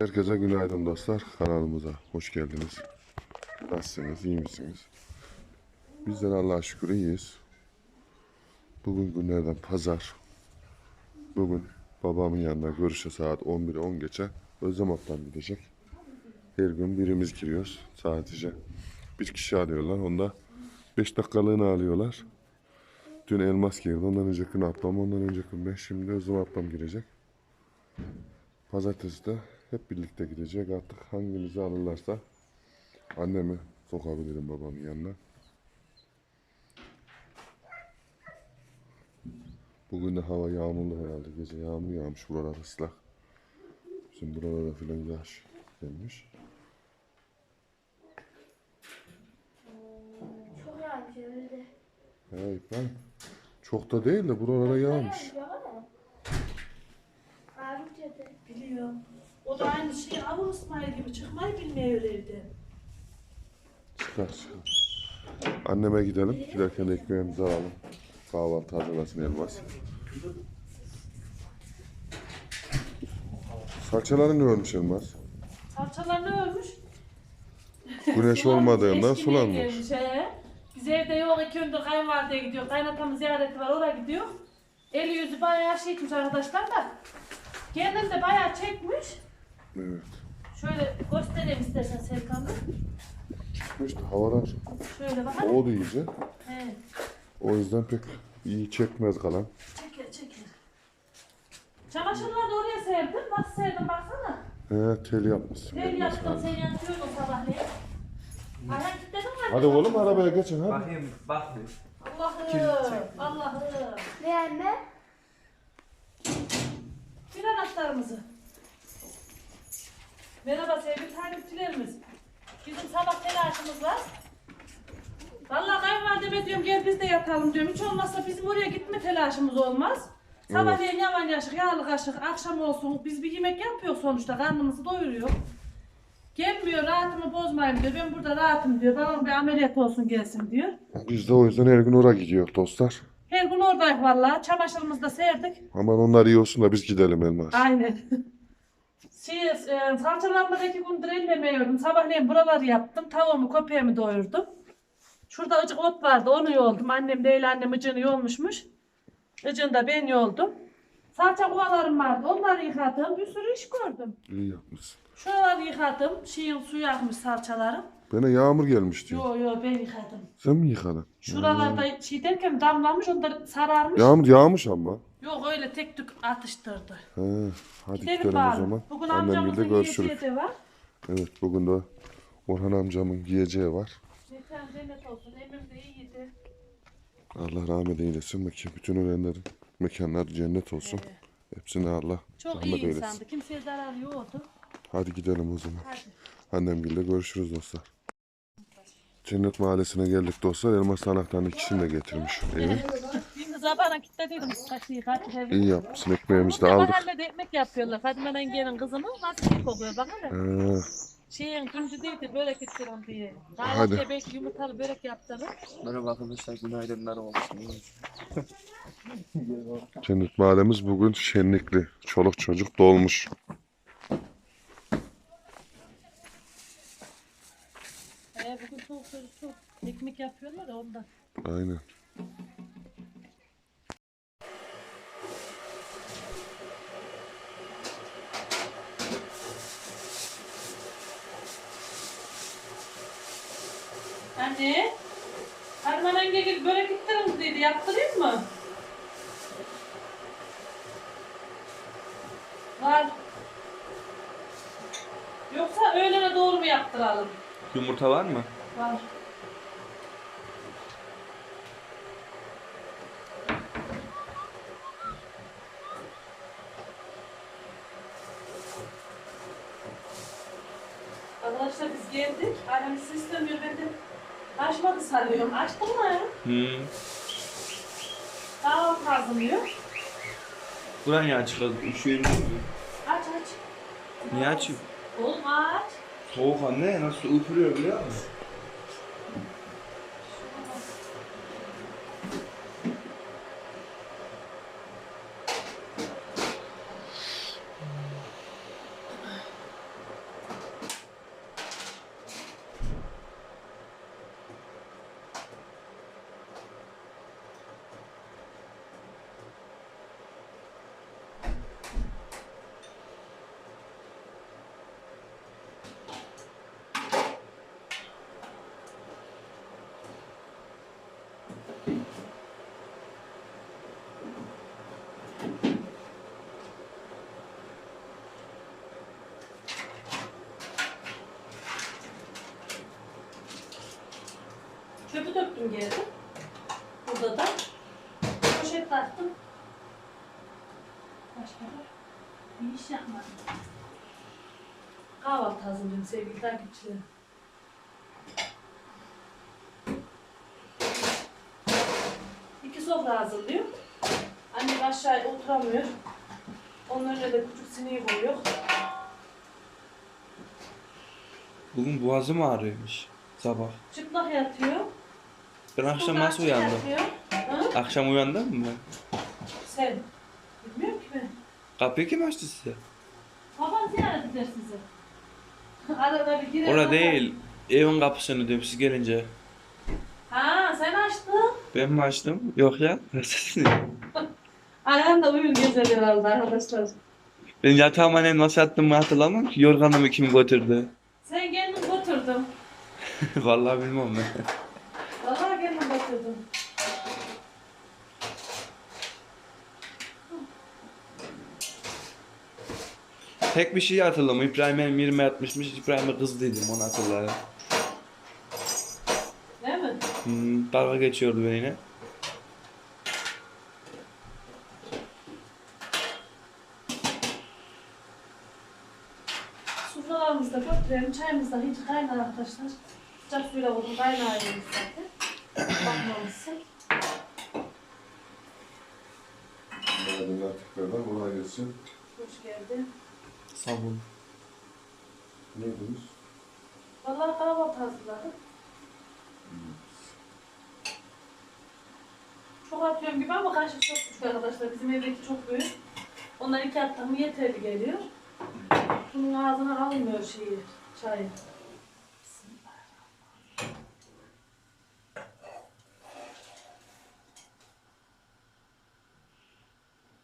Herkese günaydın dostlar. Kanalımıza hoş geldiniz. Nasılsınız? iyi misiniz? Bizler Allah'a şükür iyiyiz. Bugün günlerden pazar. Bugün babamın yanına görüşe saat 11'e 10 geçe Özlem ablam gidecek. Her gün birimiz giriyoruz sadece. Bir kişi alıyorlar. Onda 5 dakikalığını alıyorlar. Dün Elmas girdi. Ondan önceki ablam, ondan önceki ben. Şimdi Özlem ablam girecek. Pazartesi de hep birlikte gidecek. Artık hangimizi alırlarsa annemi sokabilirim babamın yanına. Bugün de hava yağmurlu herhalde. Gece yağmur yağmış. Buralar ıslak. Bizim buralara filan yağış gelmiş. Çok yağmış öyle. Evet ben çok da değil de buralara yağmış. Biliyorum. O da aynı şey Avru İsmail gibi çıkmayı bilmiyor evde. Çıkar çıkar. Anneme gidelim. Giderken de ekmeğimizi alalım. Kahvaltı hazırlasın Elmas. Salçaları ne ölmüş Elmas? Salçalar ne ölmüş? Güneş olmadığından sulanmış. Biz evde yok iki gündür kayınvalideye gidiyor. Kaynatamın ziyareti var oraya gidiyor. Eli yüzü bayağı şeymiş arkadaşlar da. Kendini de bayağı çekmiş. Evet. Şöyle göstereyim istersen Serkan Bey. İşte havalar Şöyle bak. soğudu iyice. He. O yüzden pek iyi çekmez kalan. Çeker çeker. Çamaşırları da oraya serdim. Nasıl serdim baksana. He tel yapmışsın. Tel yaptım sen yatıyordun sabahleyin. Ayhan kilitledin mi? Hadi oğlum arabaya geçin hadi. Bakayım bak bir. Allah'ım. Allah'ım. Ne anne? Bir anahtarımızı. Merhaba sevgili takipçilerimiz. Bizim sabah telaşımız var. Vallahi kayınvalideme diyorum gel biz de yatalım diyorum. Hiç olmazsa bizim oraya gitme telaşımız olmaz. Sabahleyin yavan yaşık, yağlı kaşık, akşam olsun. Biz bir yemek yapıyoruz sonuçta, karnımızı doyuruyor. Gelmiyor, rahatımı bozmayayım diyor. Ben burada rahatım diyor. Babam bir ameliyat olsun gelsin diyor. Biz de o yüzden her gün oraya gidiyor dostlar. Her gün oradayız vallahi. Çamaşırımızı da serdik. Aman onlar iyi olsun da biz gidelim Elmas. Aynen. Şey, e, salçalarımı da iki gündür ellemiyordum. Sabahleyin buraları yaptım. Tavuğumu, köpeğimi doyurdum. Şurada ıcık ot vardı, onu yoldum. Annem değil annem ıcığını yolmuşmuş. Icığını da ben yoldum. Salça kovalarım vardı, onları yıkadım. Bir sürü iş gördüm. İyi yapmışsın. Şuraları yıkadım. Şeyin suyu akmış salçalarım. Bana yağmur gelmiş diyor. Yo yo ben yıkadım. Sen mi yıkadın? Şuralarda şey derken damlamış, onlar sararmış. Yağmur yağmış ama. Yok öyle tek tük atıştırdı. He, hadi Gidelim o bari. zaman. Bugün Annemle de amcamızın görüşürüz. yiyeceği de var. Evet bugün de Orhan amcamın giyeceği var. Mekan cennet olsun. Emir de iyiydi. Allah rahmet eylesin. Mekan, bütün ölenlerin mekanları cennet olsun. Hepsine Allah Çok rahmet iyi eylesin. insandı. Kimseye zarar yoktu. Hadi gidelim o zaman. Hadi. Annemgille görüşürüz dostlar. Cennet mahallesine geldik dostlar. Elmas anahtarını ikisini de getirmiş eve. Şimdi zabana kilitlediydim Fatih İyi yapmışsın. Ekmeğimizi de aldık. Mahallede ekmek yapıyorlar. Fatime yengenin kızını nasıl iyi kokuyor da. Ee, Şeyin güncü değildi börek ettirin diye. Hadi. Hadi. belki yumurtalı börek yaptırır. Merhaba arkadaşlar günaydınlar olsun. Cennet mahallemiz bugün şenlikli. Çoluk çocuk dolmuş. Ee, bugün çok çocuk çok ekmek yapıyorlar da ondan. Aynen. Anne. Harman yenge gibi börek ettirin dedi. Yaptırayım mı? Var. Yoksa öğlene doğru mu yaptıralım? Yumurta var mı? Var. Arkadaşlar biz geldik. Annemiz istemiyor. Ben de açmadı sanıyorum. Açtın mı? Hmm. Daha kazınıyor. Buran ya çıkalım. Üşüyün. Aç aç. Niye açayım? Oğlum aç. Soğuk anne nasıl üfürüyor biliyor musun? Çöpü döktüm geldim. Burada da. Poşet taktım. Başka da bir iş yapmadım. Kahvaltı hazırlıyorum sevgili takipçilerim. İki sofra hazırlıyorum. Annem aşağıya oturamıyor. Onun önüne de küçük sineği koyuyor. Bugün boğazım ağrıyormuş sabah. Çıplak yatıyor. Ben akşam nasıl uyandım? Akşam uyandım mı ben? Sen. Bilmiyorum ki ben. Kapıyı kim açtı size? Baban ziyaret eder sizi. Arada bir girer. Ora bakar. değil. Evin kapısını diyorum siz gelince. Ha sen açtın. Ben mi açtım? Yok ya. Ayağında uyur gezer herhalde arkadaşlar. ben yatağıma ne nasıl yattığımı hatırlamam ki. Yorganımı kim götürdü? Sen kendin götürdün. Vallahi bilmem ben. Vallahi kendin götürdün. Tek bir şey hatırlamıyorum. İbrahim benim yerime yatmışmış. İbrahim'e kızdıydım onu hatırlarım. Değil mi? Hmm, dalga geçiyordu benimle. Sufralarımızı da götürelim. Çayımız da hiç kaynar arkadaşlar. Sıcak suyla koydum kaynağıyız zaten. Bakmamışsın. Günaydınlar tekrardan kolay gelsin. Hoş geldin. Sabun. Ne yediniz? Vallahi kahvaltı hazırladım. Çok atıyorum gibi ama kaşık çok küçük arkadaşlar. Bizim evdeki çok büyük. Ondan iki mı yeterli geliyor. Bunun ağzına almıyor şeyi, çayı.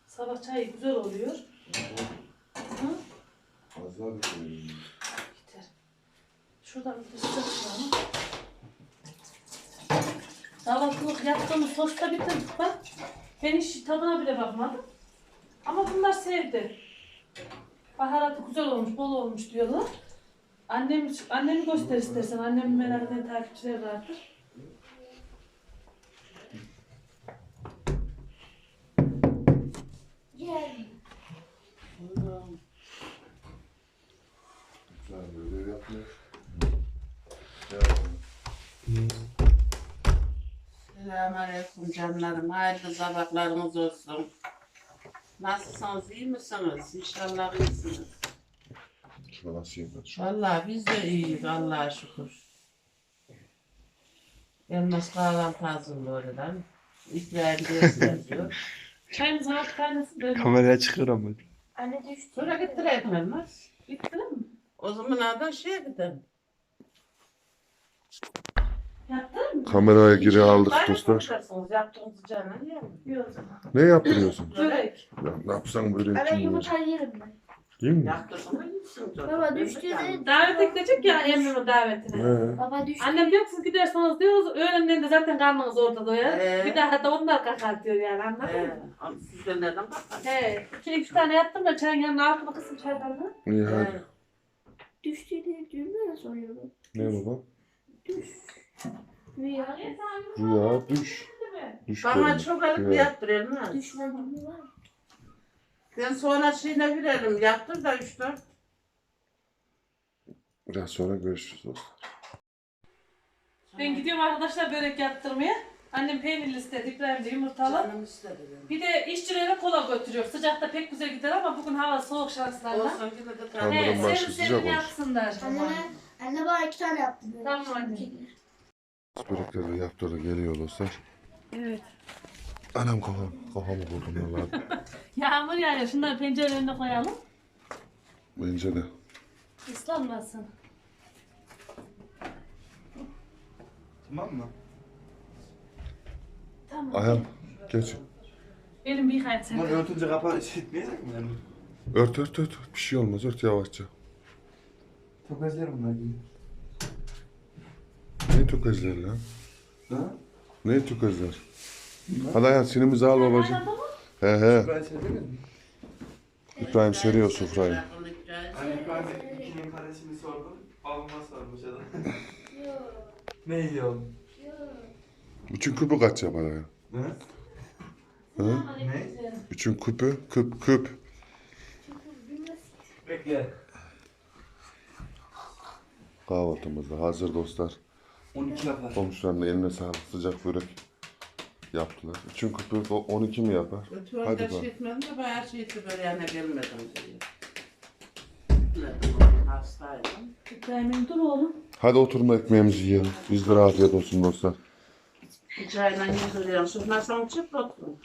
Sabah çayı güzel oluyor. Hı? Az daha. Yeter. Şuradan bir sıcak şu an. Kahvaltılık yaptığımız sosta bitirdik bak. Ben hiç tadına bile bakmadım. Ama bunlar sevdi. Baharatı güzel olmuş, bol olmuş diyorlar. Annem, annemi göster istersen. Annemin merak eden takipçileri vardır. Gel. Selamünaleyküm canlarım. Hayırlı sabahlarınız olsun. Nasılsınız? iyi misiniz? İnşallah iyisiniz. Vallahi biz de iyiyiz Allah'a şükür. Elmas kahvaltı hazırlıyor oradan. İbrahim yazıyor. Çayımızın altı tanesi böyle. Kameraya çıkıyorum ben. Anne düştü. Sonra gittirelim Elmas. Bitti mi? O zaman da şeye gidelim. Mı? Kameraya geri aldık dostlar. yaparsınız, Yaptığınız canı yiyelim. Yok o zaman. Ne yaptırıyorsun? Börek. Ya, ne yapsan böyle için ya. yumurta yerim ben. Değil mi? Canım. Baba Ben de düştü canım. de. Davet gidecek ya Emre'nin davetine. He. Baba düştü. Annem diyor siz giderseniz diyoruz öğlenden de zaten karnınız orada doyar. Ee? Bir daha da onlar diyor yani anladın He, mı? ama siz de nereden bakarsınız? He. İki, iki tane yaptım da çayın yanına altına kısım çaydanlığı. İyi He. hadi. Düştü diyorum ya soruyorum. Ne baba? Rüya. Rüya düş. Düş Bana çok alıp Evet. yaptıralım ha. Düşman gibi var. Ben sonra şeyine verelim. Yaptır da üç dört. Biraz sonra görüşürüz dostlar. Ben gidiyorum arkadaşlar börek yaptırmaya. Annem peynirli istedi, İbrahim de yumurtalı. Canım istedi benim. Bir de işçilere kola götürüyor. Sıcakta pek güzel gider ama bugün hava soğuk şanslarla. Olsun yine de Tamam. Kandırın başı serin sıcak serin olsun. yapsınlar. Anne, anne bana iki tane yaptı. Tamam anne. Börekleri de yaptı da geliyor dostlar. Evet. Anam kafam. Kafamı vurdum vallahi. Yağmur yağıyor. Şunları pencerenin önüne koyalım. Bence de. Islanmasın. Tamam mı? Tamam. Ayağım geç. Elim bir yıkayıp sen. Bunu örtünce kapağı işitmeyecek mi yani? Ört ört ört. Bir şey olmaz ört yavaşça. Tökezler bunlar gibi. Ne tökezler lan? Ha? Ne tökezler? Hadi hayat sinimizi al babacığım. He he. Ben mi? İbrahim seriyor sofrayı. Hani ben ikinin karesini sordum. Babama sormuş adam. Yok. ne? Yok. Üçün küpü kaç yapar ya? Ne? Hı? Üçün küpü, küp küp. Bekle. Kahvaltımız da hazır dostlar. 12 yapar. Komşuların da eline sağlık sıcak börek yaptılar. Üçün o 12 mi yapar? Ötü Hadi orada bak. etmedim de bayağı şey etti böyle yana gelmedim diye. Gitmedim, Hastaydım. İbrahim'im dur oğlum. Hadi oturma ekmeğimizi yiyelim. Bizlere afiyet olsun dostlar. Çayla yediriyorum. Sonra son çıp oturun.